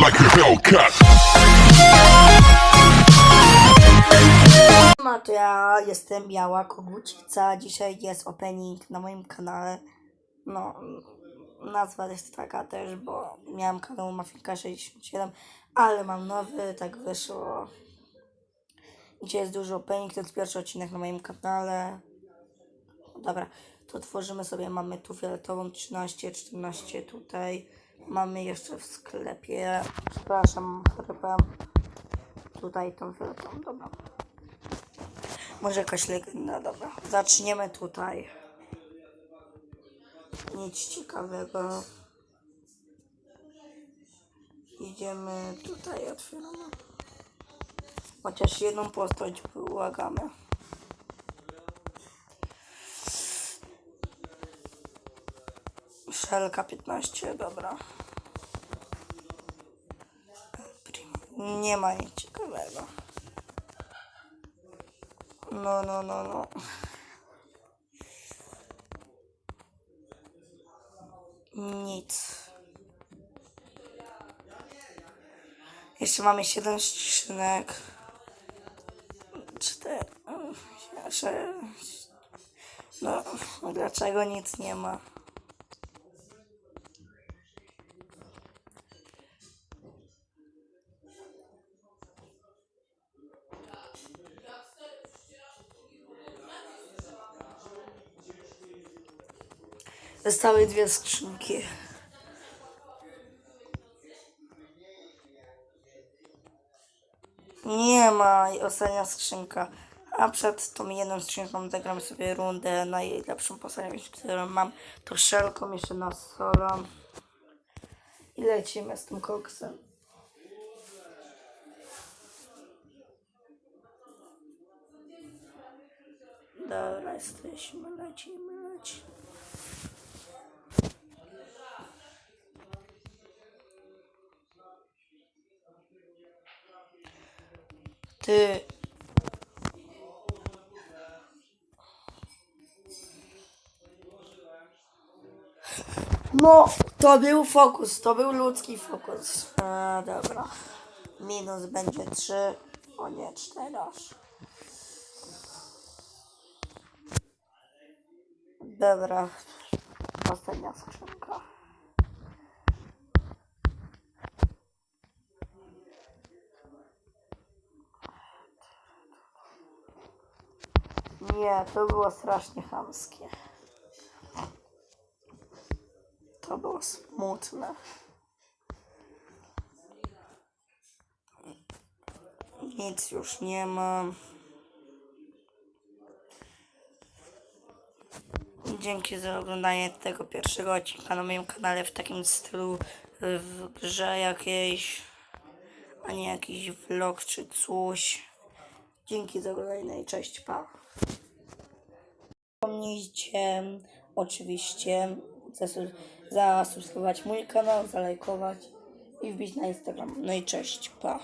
like a Hellcat. No to ja jestem Biała Kogucica. Dzisiaj jest opening na moim kanale. No, nazwa jest taka też, bo miałem kanał Mafinka 67, ale mam nowy, tak wyszło. Dzisiaj jest duży opening, to jest pierwszy odcinek na moim kanale. Dobra, to tworzymy sobie, mamy tu fioletową 13, 14 tutaj. Mamy jeszcze w sklepie, przepraszam, chrypę. Tutaj tą fioletową, dobra. Może jakaś legenda, dobra. Zaczniemy tutaj. Nic ciekawego. Idziemy tutaj, otwieramy. Chociaż jedną postać błagamy. Szelka 15, dobra. Nie ma nic ciekawego. No, no, no, no. Nic. Jeszcze mamy 7 skrzynek. Cztery. Sześć. No, dlaczego nic nie ma? Zostały dwie skrzynki. Nie ma ostatnia skrzynka. A przed tą jedną skrzynką zagramy sobie rundę najlepszą postacią, którą mam. To szelką jeszcze na solo. I lecimy z tym koksem. Dobra, jesteśmy, lecimy, lecimy. Ty. No, to był fokus, to był ludzki fokus. E, dobra. Minus będzie 3. O nie, 4 aż. Dobra. Ostatnia skrzynka. Nie, to było strasznie chamskie. To było smutne. Nic już nie ma. Dzięki za oglądanie tego pierwszego odcinka na moim kanale w takim stylu w grze jakiejś, a nie jakiś vlog czy coś. Dzięki za oglądanie no i cześć, pa. Zapomnijcie oczywiście zasu- zasubskrybować mój kanał, zalajkować i wbić na Instagram. No i cześć, pa.